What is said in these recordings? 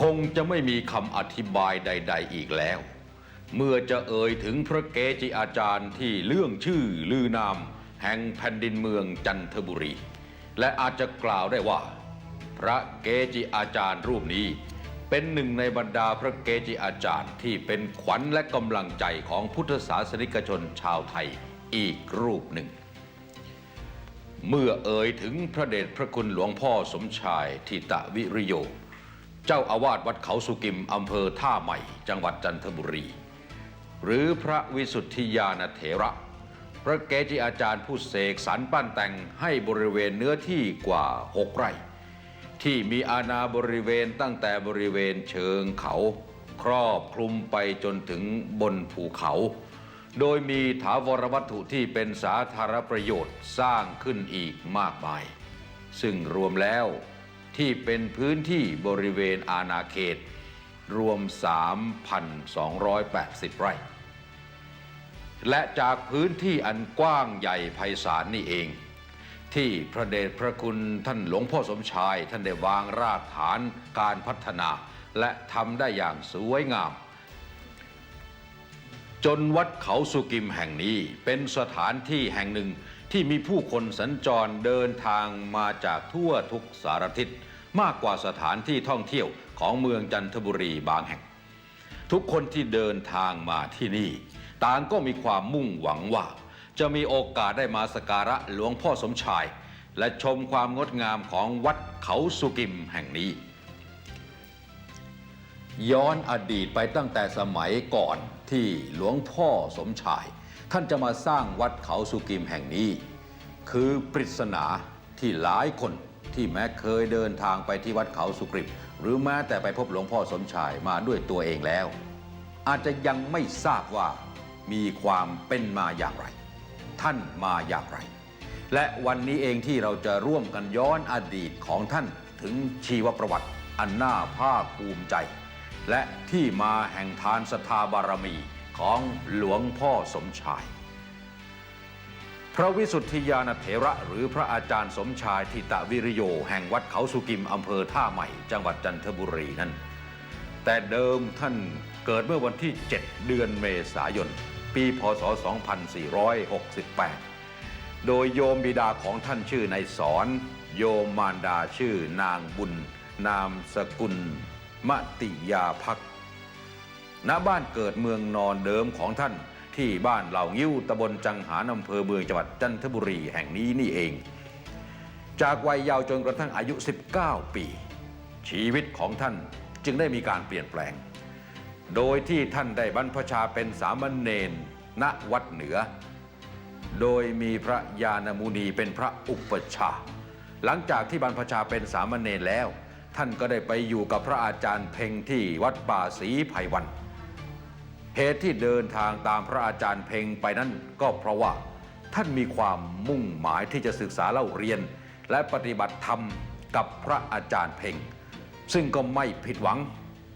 คงจะไม่มีคำอธิบายใด ๆ อีกแล้ว เมื่อจะเอ่ยถึงพระเกจิอาจารย์ที่เลื่องชื่อลือนาม แห่งแผ่นดินเมืองจันทบุรี และอาจจะกล่าวได้ว่า พระเกจิอาจารย์รูปนี้ เป็นหนึ่งในบรรดาพระเกจิอาจารย์ที่เป็นขวัญและกำลังใจของพุทธศาสนิกชนชาวไทยอีกรูปหนึ่งเมื่อเอ่ยถึงพระเดชพระคุณหลวงพ่อสมชายทิตวิริโย เจ้าอาวาสวัดเขาสุกิมอำเภอท่าใหม่ จังหวัดจันทบุรี หรือพระวิสุทธิยานเถระ พระเกจิอาจารย์ผู้เสกสรรปั้นแต่งให้บริเวณเนื้อที่กว่าหกไร่ ที่มีอาณาบริเวณตั้งแต่บริเวณเชิงเขา ครอบคลุมไปจนถึงบนภูเขา โดยมีถาวรวัตถุที่เป็นสาธารณประโยชน์สร้างขึ้นอีกมากมาย ซึ่งรวมแล้ว ที่เป็นพื้นที่บริเวณอาณาเขต รวม 3,280 ไร่ และจากพื้นที่อันกว้างใหญ่ไพศาลนี่เอง ที่พระเดชพระคุณท่านหลวงพ่อสมชาย ท่านได้วางรากฐานการพัฒนา และทำได้อย่างสวยงาม จนวัดเขาสุกิมแห่งนี้เป็นสถานที่แห่งหนึ่ง ที่มีผู้คนสัญจรเดินทางมาจากทั่วทุกสารทิศมากกว่าสถานที่ท่องเที่ยวของเมืองจันทบุรีบางแห่ง ทุกคนที่เดินทางมาที่นี่ ต่างก็มีความมุ่งหวังว่า จะมีโอกาสได้มาสกการะหลวงพ่อสมชาย และชมความงดงามของวัดเขาสุกิมแห่งนี้ ย้อนอดีตไปตั้งแต่สมัยก่อนที่หลวงพ่อสมชาย ท่านจะมาสร้างวัดเขาสุกิมแห่งนี้ คือปริศนาที่หลายคนที่แม้เคยเดินทางไปที่วัดเขาสุกิมหรือแม้แต่ไปพบหลวงพ่อสมชายมาด้วยตัวเองแล้ว อาจจะยังไม่ทราบว่ามีความเป็นมาอย่างไร ท่านมาอย่างไร และวันนี้เองที่เราจะร่วมกันย้อนอดีตของท่านถึงชีวประวัติอันน่าภาคภูมิใจ และที่มาแห่งทานสถาบารมี ของหลวงพ่อสมชาย พระวิสุทธิยานเถระหรือพระอาจารย์สมชายทิตวิริโย แห่งวัดเขาสุกิมอำเภอท่าใหม่ จังหวัดจันทบุรีนั้น แต่เดิมท่านเกิดเมื่อวันที่ 7 เดือนเมษายน ปีพศ 2468 โดยโยมบิดาของท่านชื่อนายสอนโยมมารดาชื่อนางบุญ นามสกุล มติยาพัก ณบ้านเกิดเมืองนอนเดิมของท่าน ที่บ้านเหล่างิ้วตำบลจังหารอำเภอเมืองจังหวัดจันทบุรีแห่งนี้นี่เอง จากวัยเยาว์จนกระทั่งอายุ 19 ปี ชีวิตของท่านจึงได้มีการเปลี่ยนแปลง โดยที่ท่านได้บรรพชาเป็นสามเณรณวัดเหนือ โดยมีพระยาณมุนีเป็นพระอุปชาหลังจากที่บรรพชาเป็นสามเณรแล้ว ท่านก็ได้ไปอยู่กับพระอาจารย์เพ่งที่วัดป่าศรีไพวัน เหตุที่เดินทางตามพระอาจารย์เพ่งไปนั้นก็เพราะว่า ท่านมีความมุ่งหมายที่จะศึกษาเล่าเรียน และปฏิบัติธรรมกับพระอาจารย์เพ่งซึ่งก็ไม่ผิดหวัง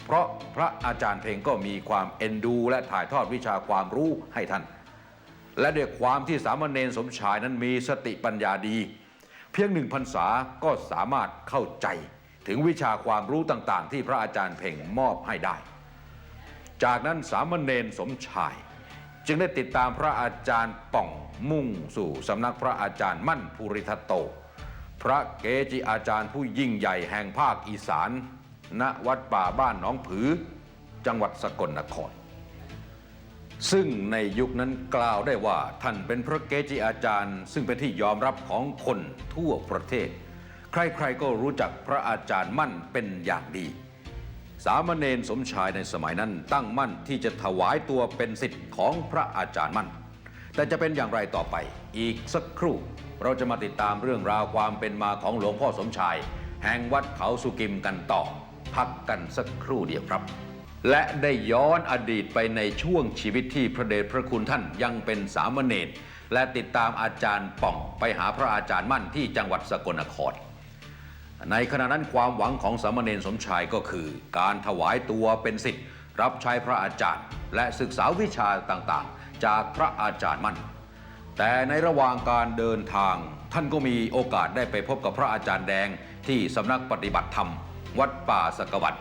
เพราะพระอาจารย์เพ่งก็มีความเอ็นดู และถ่ายทอดวิชาความรู้ให้ท่าน และด้วยความที่สามเณรสมชายนั้นมีสติปัญญาดี เพียงหนึ่งพรรษาก็สามารถเข้าใจถึงวิชาความรู้ต่างๆ ที่พระอาจารย์เพ่งมอบให้ได้ จากนั้นสามเณรสมชาย จึงได้ติดตามพระอาจารย์ป่องมุ่งสู่สำนักพระอาจารย์มั่นภูริทัตโต พระเกจิอาจารย์ผู้ยิ่งใหญ่แห่งภาคอีสาน ณวัดป่าบ้านหนองผือ จังหวัดสกลนคร ซึ่งในยุคนั้นกล่าวได้ว่าท่านเป็นพระเกจิอาจารย์ ซึ่งเป็นที่ยอมรับของคนทั่วประเทศ ใครๆก็รู้จักพระอาจารย์มั่นเป็นอย่างดี สามเณรสมชายในสมัยนั้นตั้งมั่นที่จะถวายตัวเป็นสิทธิ์ของพระอาจารย์มั่น แต่จะเป็นอย่างไรต่อไป อีกสักครู่ เราจะมาติดตามเรื่องราวความเป็นมาของหลวงพ่อสมชาย แห่งวัดเขาสุกิมกันต่อ พักกันสักครู่เดียวครับ และได้ย้อนอดีตไปในช่วงชีวิตที่พระเดชพระคุณท่านยังเป็นสามเณรและติดตามอาจารย์ป่องไปหาพระอาจารย์มั่นที่จังหวัดสกลนคร ในขณะนั้นความหวังของสามเณรสมชายก็คือ การถวายตัวเป็นสิทธิ์ รับใช้พระอาจารย์ และศึกษาวิชาต่างๆ จากพระอาจารย์มั่น แต่ในระหว่างการเดินทาง ท่านก็มีโอกาสได้ไปพบกับพระอาจารย์แดงที่สำนักปฏิบัติธรรม วัดป่าสกวัต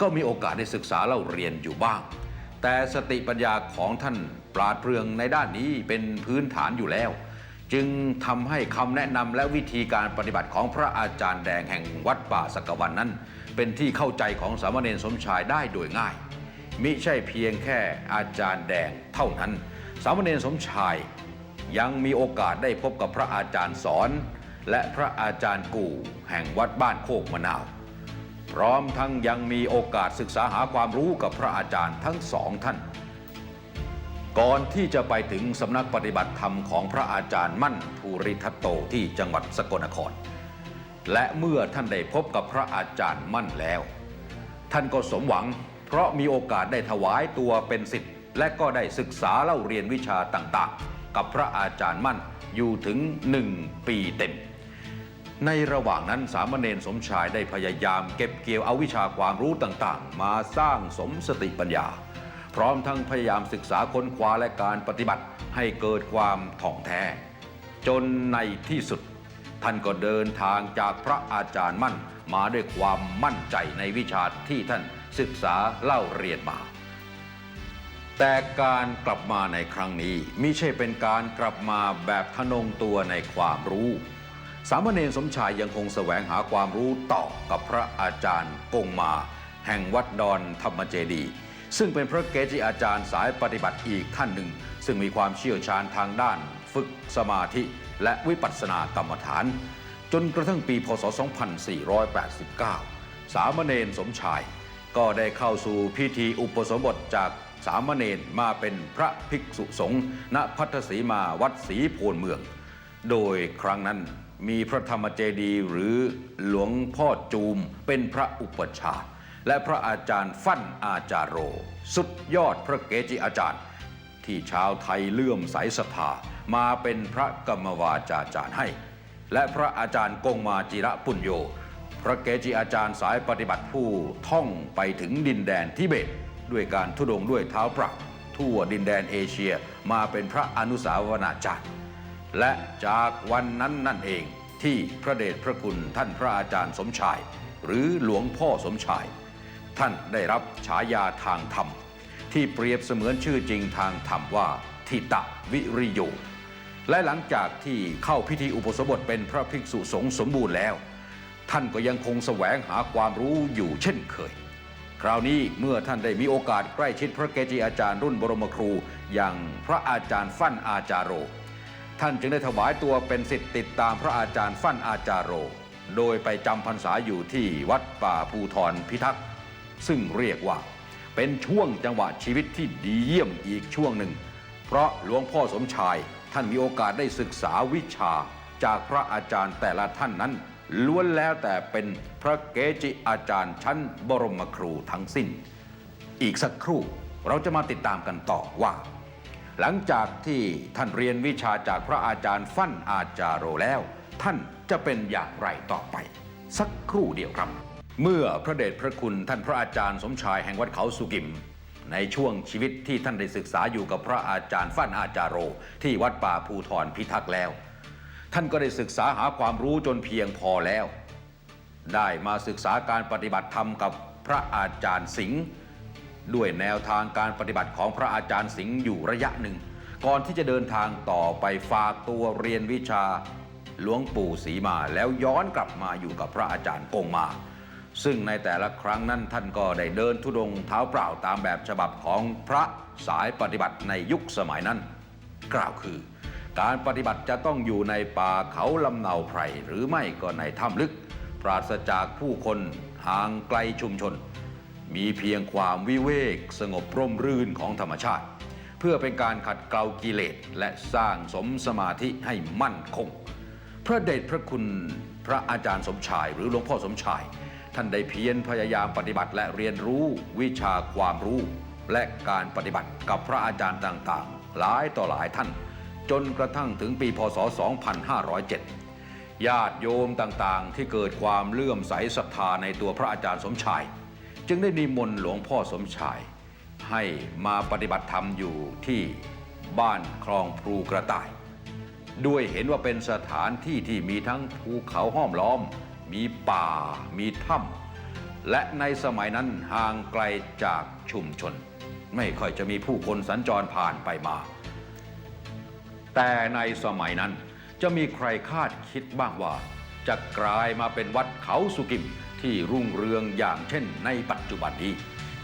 ก็มีโอกาสได้ศึกษาเล่าเรียนอยู่บ้าง แต่สติปัญญาของท่านปราดเปรื่องในด้านนี้เป็นพื้นฐานอยู่แล้ว จึงทำให้คำแนะนำและวิธีการปฏิบัติของพระอาจารย์แดงแห่งวัดป่าสักวันนั้น เป็นที่เข้าใจของสามเณรสมชายได้โดยง่าย มิใช่เพียงแค่อาจารย์แดงเท่านั้น สามเณรสมชายยังมีโอกาสได้พบกับพระอาจารย์สอน และพระอาจารย์กู่แห่งวัดบ้านโคกมะนาว พร้อมทั้งยังมีโอกาสศึกษาหาความรู้กับพระอาจารย์ทั้งสองท่าน ก่อนที่จะไปถึงสำนักปฏิบัติธรรมของพระอาจารย์มั่นภูริทัตโตที่จังหวัดสกลนคร และเมื่อท่านได้พบกับพระอาจารย์มั่นแล้ว ท่านก็สมหวัง เพราะมีโอกาสได้ถวายตัวเป็นสิทธิ์และก็ได้ศึกษาเล่าเรียนวิชาต่างๆ กับพระอาจารย์มั่นอยู่ถึงหนึ่งปีเต็ม ในระหว่างนั้นสามเณรสมชายได้พยายามเก็บเกี่ยวเอาวิชาความรู้ต่างๆ มาสร้างสมสติปัญญา พร้อมทั้งพยายามศึกษาค้นคว้าและการปฏิบัติให้เกิดความถ่องแท้ จนในที่สุด ท่านก็เดินทางจากพระอาจารย์มั่นมาด้วยความมั่นใจในวิชาที่ท่านศึกษาเล่าเรียนมา แต่การกลับมาในครั้งนี้มิใช่เป็นการกลับมาแบบทะนงตัวในความรู้ สามเณรสมชายยังคงแสวงหาความรู้ต่อกับพระอาจารย์กงมา แห่งวัดดอนธรรมเจดีย์ ซึ่งเป็นพระเกจิอาจารย์สายปฏิบัติอีกท่านหนึ่ง ซึ่งมีความเชี่ยวชาญทางด้าน ฝึกสมาธิ และวิปัสสนากรรมฐาน จนกระทั่งปีพศ 2489 สามเณรสมชาย ก็ได้เข้าสู่พิธีอุปสมบทจากสามเณรมาเป็นพระภิกษุสงฆ์ณพัทธสีมาวัดศรีโพนเมือง โดยครั้งนั้นมีพระธรรมเจดีย์หรือหลวงพ่อจูมเป็นพระอุปชฌาย์ และพระอาจารย์ฟั่นอาจารโร สุดยอดพระเกจิอาจารย์ ที่ชาวไทยเลื่อมใสศรัทธามาเป็นพระกรรมวาจาจารย์ให้ และพระอาจารย์กงมาจิระปุญโย พระเกจิอาจารย์สายปฏิบัติผู้ท่องไปถึงดินแดนทิเบต ด้วยการทุดงด้วยเท้าเปล่าทั่วดินแดนเอเชียมาเป็นพระอนุสาวนาจารย์ และจากวันนั้นนั่นเองที่พระเดชพระคุณท่านพระอาจารย์สมชาย หรือหลวงพ่อสมชาย ท่านได้รับฉายาทางธรรม ที่เปรียบเสมือนชื่อจริงทางธรรมว่าทิตะวิริโยและหลังจากที่เข้าพิธีอุปสมบทเป็นพระภิกษุสงฆ์สมบูรณ์แล้ว ท่านก็ยังคงแสวงหาความรู้อยู่เช่นเคย คราวนี้เมื่อท่านได้มีโอกาสใกล้ชิดพระเกจิอาจารย์รุ่นบรมครู อย่างพระอาจารย์ฟั่นอาจารโร ท่านจึงได้ถวายตัวเป็นสิทธิ์ติดตามพระอาจารย์ฟั่นอาจารโร โดยไปจำพรรษาอยู่ที่วัดป่าภูทรพิทักษ์ ซึ่งเรียกว่า เป็นช่วงจังหวะชีวิตที่ดีเยี่ยมอีกช่วงหนึ่ง เพราะหลวงพ่อสมชายท่านมีโอกาสได้ศึกษาวิชา จากพระอาจารย์แต่ละท่านนั้น ล้วนแล้วแต่เป็นพระเกจิอาจารย์ชั้นบรมครูทั้งสิ้น อีกสักครู่เราจะมาติดตามกันต่อว่า หลังจากที่ท่านเรียนวิชาจากพระอาจารย์ฟั่นอาจารโรแล้ว ท่านจะเป็นอย่างไรต่อไป สักครู่เดียวครับ เมื่อพระเดชพระคุณท่านพระอาจารย์สมชายแห่งวัดเขาสุกิม ในช่วงชีวิตที่ท่านได้ศึกษาอยู่กับพระอาจารย์ฟั่นอาจารโร ที่วัดป่าภูทรพิทักษ์แล้ว ท่านก็ได้ศึกษาหาความรู้จนเพียงพอแล้ว ได้มาศึกษาการปฏิบัติธรรมกับพระอาจารย์สิงห์ด้วยแนวทางการปฏิบัติของพระอาจารย์สิงห์อยู่ระยะหนึ่ง ก่อนที่จะเดินทางต่อไปฝากตัวเรียนวิชาหลวงปู่ศรีมาแล้วย้อนกลับมาอยู่กับพระอาจารย์กงมา ซึ่งในแต่ละครั้งนั้นท่านก็ได้เดินทุดงค์เท้าเปล่าตามแบบฉบับของพระสายปฏิบัติในยุคสมัยนั้น กล่าวคือ การปฏิบัติจะต้องอยู่ในป่าเขาลำเนาไพรหรือไม่ก็ในถ้ำลึก ปราศจากผู้คนห่างไกลชุมชน มีเพียงความวิเวกสงบร่มรื่นของธรรมชาติ เพื่อเป็นการขัดเกลากิเลสและสร้างสมสมาธิให้มั่นคง พระเดชพระคุณพระอาจารย์สมชายหรือหลวงพ่อสมชาย ท่านได้เพียรพยายามปฏิบัติและเรียนรู้วิชาความรู้ และการปฏิบัติกับพระอาจารย์ต่างๆ หลายต่อหลายท่าน จนกระทั่งถึงปีพศ 2507 ญาติโยมต่างๆ ที่เกิดความเลื่อมใสศรัทธาในตัวพระอาจารย์สมชาย จึงได้นิมนต์หลวงพ่อสมชาย ให้มาปฏิบัติธรรมอยู่ที่บ้านคลองพลูกระต่าย ด้วยเห็นว่าเป็นสถานที่ที่มีทั้งภูเขาห้อมล้อม มีป่า มีถ้ำและในสมัยนั้นห่างไกลจากชุมชน ไม่ค่อยจะมีผู้คนสัญจรผ่านไปมา แต่ในสมัยนั้นจะมีใครคาดคิดบ้างว่า จะกลายมาเป็นวัดเขาสุกิมที่รุ่งเรืองอย่างเช่นในปัจจุบันนี้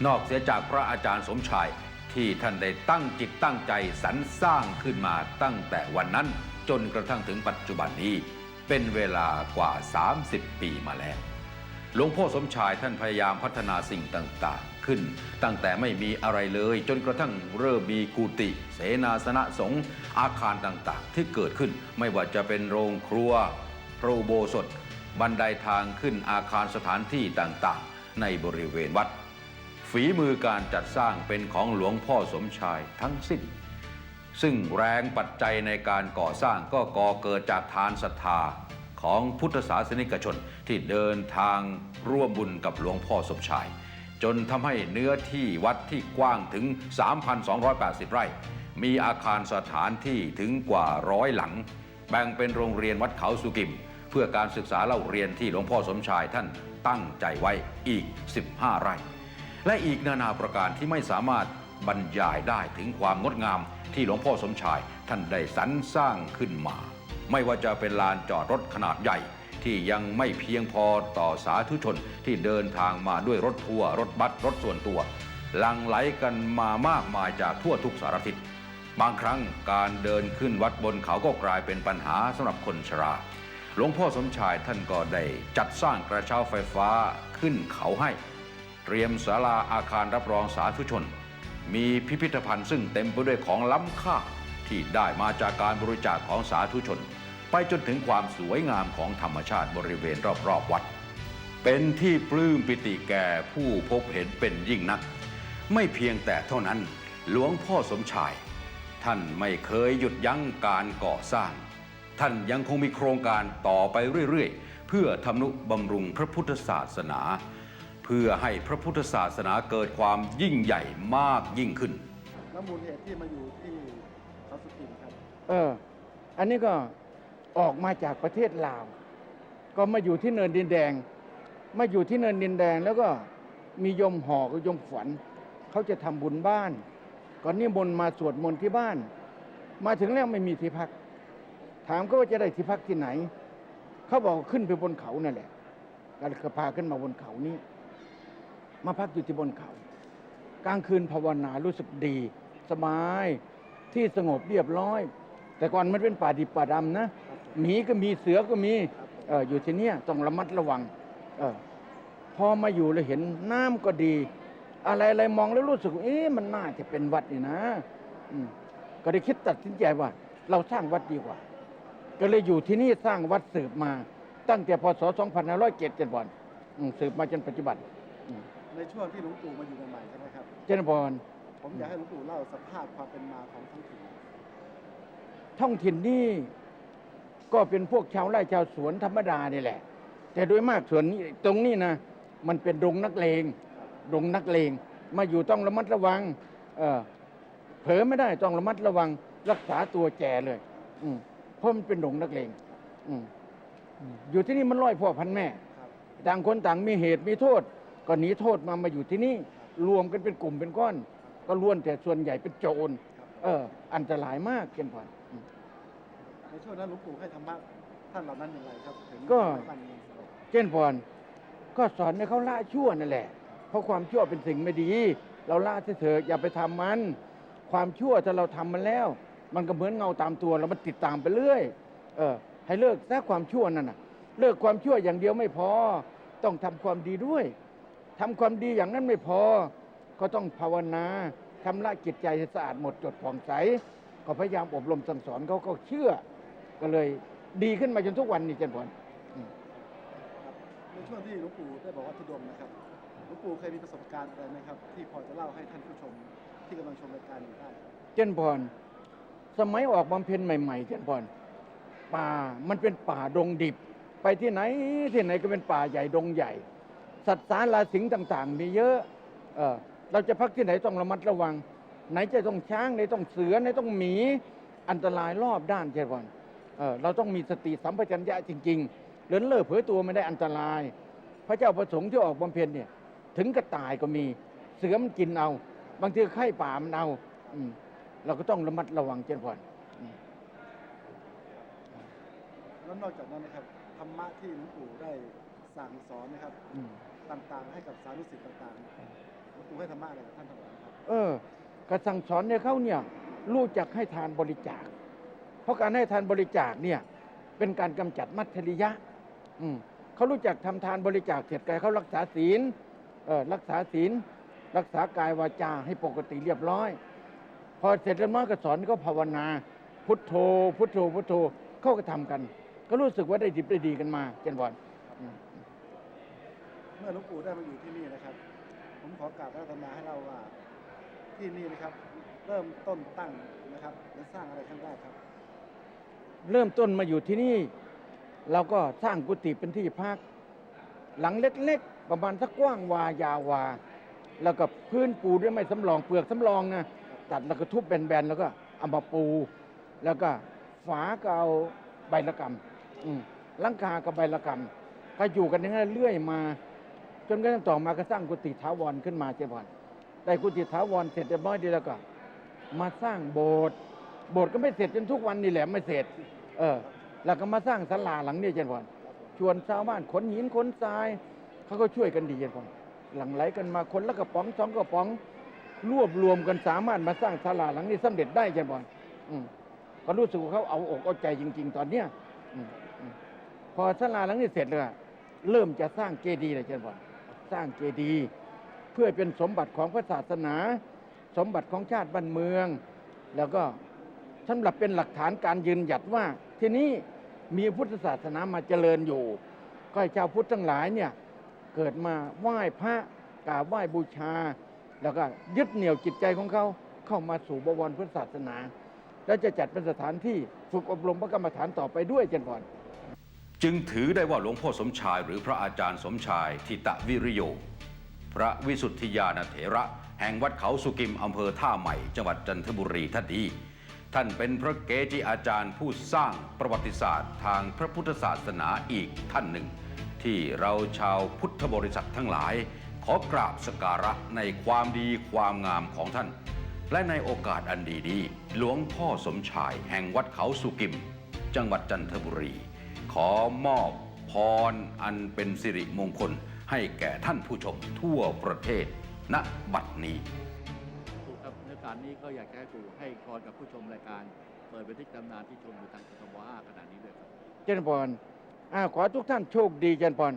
นอกเสียจากพระอาจารย์สมชายที่ท่านได้ตั้งจิตตั้งใจสรรสร้างขึ้นมาตั้งแต่วันนั้นจนกระทั่งถึงปัจจุบันนี้ เป็นเวลากว่า 30 ปีมาแล้ว หลวงพ่อสมชายท่านพยายามพัฒนาสิ่งต่างๆ ขึ้น ตั้งแต่ไม่มีอะไรเลย จนกระทั่งเริ่มมีกุฏิเสนาสนะสงฆ์อาคารต่างๆ ที่เกิดขึ้นไม่ว่าจะเป็นโรงครัวพระโบสถ บันไดทางขึ้นอาคารสถานที่ต่างๆ ในบริเวณวัด ฝีมือการจัดสร้างเป็นของหลวงพ่อสมชายทั้งสิ้น ซึ่งแรงปัจจัยในการก่อสร้างก็ก่อเกิดจากทานศรัทธาของพุทธศาสนิกชนที่เดินทางร่วมบุญกับหลวงพ่อสมชาย จนทำให้เนื้อที่วัดที่กว้างถึง 3,280 ไร่ มีอาคารสถานที่ถึงกว่าร้อยหลัง แบ่งเป็นโรงเรียนวัดเขาสุกิม เพื่อการศึกษาเล่าเรียนที่หลวงพ่อสมชายท่านตั้งใจไว้อีก 15 ไร่ และอีกนานาประการที่ไม่สามารถ บรรยายได้ถึงความงดงามที่หลวงพ่อสมชายท่านได้สรรสร้างขึ้นมา ไม่ว่าจะเป็นลานจอดรถขนาดใหญ่ ที่ยังไม่เพียงพอต่อสาธุชนที่เดินทางมาด้วยรถทัวร์รถบัสรถส่วนตัวลังไหลกันมามากมายจากทั่วทุกสารทิศบางครั้งการเดินขึ้นวัดบนเขาก็กลายเป็นปัญหาสำหรับคนชรา หลวงพ่อสมชายท่านก็ได้จัดสร้างกระเช้าไฟฟ้าขึ้นเขาให้ เตรียมศาลาอาคารรับรองสาธุชน มีพิพิธภัณฑ์ซึ่งเต็มไปด้วยของล้ำค่าที่ได้มาจากการบริจาคของสาธุชน ไปจนถึงความสวยงามของธรรมชาติบริเวณรอบๆวัด เป็นที่ปลื้มปิติแก่ผู้พบเห็นเป็นยิ่งนัก ไม่เพียงแต่เท่านั้นหลวงพ่อสมชาย ท่านไม่เคยหยุดยั้งการก่อสร้าง ท่านยังคงมีโครงการต่อไปเรื่อยๆ เพื่อทำนุบำรุงพระพุทธศาสนา เพื่อให้พระพุทธศาสนาเกิดความยิ่งใหญ่มากยิ่งขึ้น แล้วมูลเหตุที่มาอยู่ที่เขาสุกิมครับ เออ อันนี้ก็ออกมาจากประเทศลาว ก็มาอยู่ที่เนินดินแดง มาอยู่ที่เนินดินแดง แล้วก็มีโยมหอกับโยมฝัน เขาจะทำบุญบ้าน ก่อนนี้มนต์มาสวดมนต์ที่บ้าน มาถึงแล้วไม่มีที่พัก ถามก็ว่าจะได้ที่พักที่ไหน เขาบอกขึ้นไปบนเขานั่นแหละก็เลยพาขึ้นมาบนเขานี้ มาพักอยู่ที่บนเขา กลางคืนภาวนารู้สึกดี สบายที่สงบเรียบร้อย แต่ก่อนมันเป็นป่าดิบป่าดำนะหมีก็มีเสือก็มีเอออยู่ที่เนี้ยต้องระมัดระวังเออพอมาอยู่แล้วเห็นน้ำก็ดี อะไรอะไรมองแล้วรู้สึกเอ๊ะมันน่าจะเป็นวัดนี่นะก็ได้คิดตัดสินใจว่า เราสร้างวัดดีกว่า ก็เลยอยู่ที่นี่สร้างวัดสืบมา ตั้งแต่พศ 2507จนวันสืบมาจนปัจจุบัน ในช่วงที่หลวงปู่มาอยู่ใหม่ๆใช่ไหมครับ เจนพรผมอยากให้หลวงปู่เล่าสภาพความเป็นมาของท้องถิ่นท้องถิ่นนี่ก็เป็นพวกชาวไร่ชาวสวนธรรมดานี่แหละ แต่โดยมากส่วนนี้ตรงนี้นะ มันเป็นดงนักเลงดงนักเลงมาอยู่ต้องระมัดระวังเออเผลอไม่ได้ต้องระมัดระวัง รักษาตัวแจเลย อืมเพราะมันเป็นดงนักเลงอืมอืมอยู่ที่นี่มันร้อยพ่อพันแม่ครับต่างคนต่างมีเหตุมีโทษ ก็หนีโทษมามาอยู่ที่นี่รวมกันเป็นกลุ่มเป็นก้อน ก็ล้วนแต่ส่วนใหญ่เป็นโจรเออ อันตรายมากเกินพอนอืมในช่วงนั้นหลวงปู่ให้ธรรมะท่านเหล่านั้นอย่างไรครับถึงก็บ้านเมืองสงบเช่นพรก็สอนให้เขาละชั่วนั่นแหละ เพราะความชั่วเป็นสิ่งไม่ดี เราละเถอะอย่าไปทำมัน ความชั่วถ้าเราทำมันแล้ว มันก็เหมือนเงาตามตัวเรามันติดตามไปเรื่อยเออให้เลิกซะความชั่วนั่นน่ะ เลิกความชั่วอย่างเดียวไม่พอ ต้องทำความดีด้วย ทำความดีอย่างนั้นไม่พอ ก็ต้องภาวนาทำละจิตใจให้สะอาดหมดจดผ่องใส ก็พยายามอบรมสั่งสอนเขาก็เชื่อ ก็เลยดีขึ้นมาจนทุกวันนี้เจนพรครับในช่วงที่หลวงปู่ได้บอกว่าทุดงค์นะครับหลวงปู่เคยมีประสบการณ์อะไรไหมครับ ที่พอจะเล่าให้ท่านผู้ชมที่กำลังชมรายการอยู่ได้ครับเจนพรสมัยออกบำเพ็ญใหม่ๆเจนพรป่ามันเป็นป่าดงดิบ ไปที่ไหนที่ไหนก็เป็นป่าใหญ่ดงใหญ่ สัตว์สาราสิงต่างๆ มีเยอะเออเราจะพักที่ไหนต้องระมัดระวัง ไหนจะต้องช้างไหนต้องเสือไหนต้องหมีอันตรายรอบด้านเจนพรเออเราต้องมีสติสัมปชัญญะจริงๆเลินเล่อเผลอตัวไม่ได้อันตราย พระเจ้าประสงค์ที่ออกบำเพ็ญเนี่ย ถึงกระตายก็มี เสือมันกินเอา บางทีไข้ป่ามันเอาอืมเราก็ต้องระมัดระวังเจนพรอืมแล้วนอกจากนั้นนะครับธรรมะที่หลวงปู่ได้สั่งสอนนะครับอืม ต่างๆ ให้กับสาธุสิษย์ต่างๆหลวงปู่ให้ธรรมะอะไรกับท่านทั้งหลายครับเออการสั่งสอนเนี่ยเขาเนี่ยรู้จักให้ทานบริจาค เพราะการให้ทานบริจาคเนี่ยเป็นการกำจัดมัทธริยะอืมเขารู้จักทำทานบริจาคเสร็จแล้วเขารักษาศีลเออรักษาศีล รักษากายวาจาให้ปกติเรียบร้อย พอเสร็จแล้วน้อยก็สอนก็ภาวนา พุทโธ พุทโธพุทโธเขาก็ทำกัน ก็รู้สึกว่าได้ดีได้ดีกันมาเจนบอล เมื่อหลวงปู่ได้มาอยู่ที่นี่นะครับ ผมขอกราบพระอาตมาให้เราว่าที่นี่นะครับ เริ่มต้นตั้งนะครับและสร้างอะไรครั้งแรกครับ เริ่มต้นมาอยู่ที่นี่ เราก็สร้างกุฏิเป็นที่พัก หลังเล็กๆ ประมาณสักกว้างวายาวาแล้วก็พื้นปูด้วยไม้สำรองเปลือกสำรองนะตัดแล้วก็ทุบแบนๆแล้วก็เอามาปู แล้วก็ฝาก็เอาใบละกำอืมลังคากับใบละกำก็อยู่กันอย่างนั้นเรื่อยมา จนกระทั่งต่อมาก็สร้างกุฏิถาวรขึ้นมาเจ้าพรได้กุฏิถาวรเสร็จเรียบร้อยดีแล้วก็ มาสร้างโบสถ์โบสถ์ก็ไม่เสร็จจนทุกวันนี่แหละไม่เสร็จ เออ แล้วก็มาสร้างศาลาหลังนี้เจ้าพรชวนชาวบ้านขนหินขนทรายเขาก็ช่วยกันดีเจ้าพรหลังไหลกันมาคนละกระป๋องสองกระป๋องรวบรวมกันสามารถมาสร้างศาลาหลังนี้สำเร็จได้เจ้าพรอืมก็รู้สึกว่าเขาเอาอกเอาใจจริง ๆ ตอนเนี้ยอืมพอศาลาหลังนี้เสร็จเลยเริ่มจะสร้างเจดีย์เลยเจ้าพร สร้างเจดีย์เพื่อเป็นสมบัติของพระศาสนา สมบัติของชาติบ้านเมือง แล้วก็สำหรับเป็นหลักฐานการยืนหยัดว่าที่นี้มีพุทธศาสนามาเจริญอยู่ ก็ให้ชาวพุทธทั้งหลายเนี่ยเกิดมาไหว้พระกราบไหว้บูชา แล้วก็ยึดเหนี่ยวจิตใจของเขาเข้ามาสู่บวรพุทธศาสนา และจะจัดเป็นสถานที่ฝึกอบรมพระกรรมฐานต่อไปด้วยเจนพร จึงถือได้ว่าหลวงพ่อสมชายหรือพระอาจารย์สมชายทิตะวิริโย พระวิสุทธิยานเถระ แห่งวัดเขาสุกิมอำเภอท่าใหม่ จังหวัดจันทบุรีท่านนี้ท่านเป็นพระเกจิอาจารย์ผู้สร้างประวัติศาสตร์ทางพระพุทธศาสนาอีกท่านหนึ่ง ที่เราชาวพุทธบริษัททั้งหลาย ขอกราบสกการะในความดีความงามของท่าน และในโอกาสอันดีนี้หลวงพ่อสมชายแห่งวัดเขาสุกิม จังหวัดจันทบุรี ขอมอบพรอันเป็นสิริมงคล ให้แก่ท่านผู้ชมทั่วประเทศณบัดนี้ครูครับในการนี้ก็อยากจะให้ครูให้พรกับผู้ชมรายการ เปิดบันทึกตำนานที่ชมอยู่ทางกทม5ขณะนี้ด้วยครับเจนพรอาขอทุกท่านโชคดีเจนพร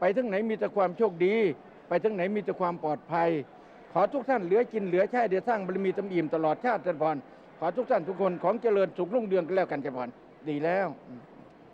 ไปทั้งไหนมีแต่ความโชคดี ไปทั้งไหนมีแต่ความปลอดภัย ขอทุกท่านเหลือกินเหลือใช้เดี๋ยวสร้างบารมีตำอิ่มตลอดชาติเจนพรขอทุกท่านทุกคนของเจริญสุขรุ่งเรืองกันแล้วกันเจนพรดีแล้วอืม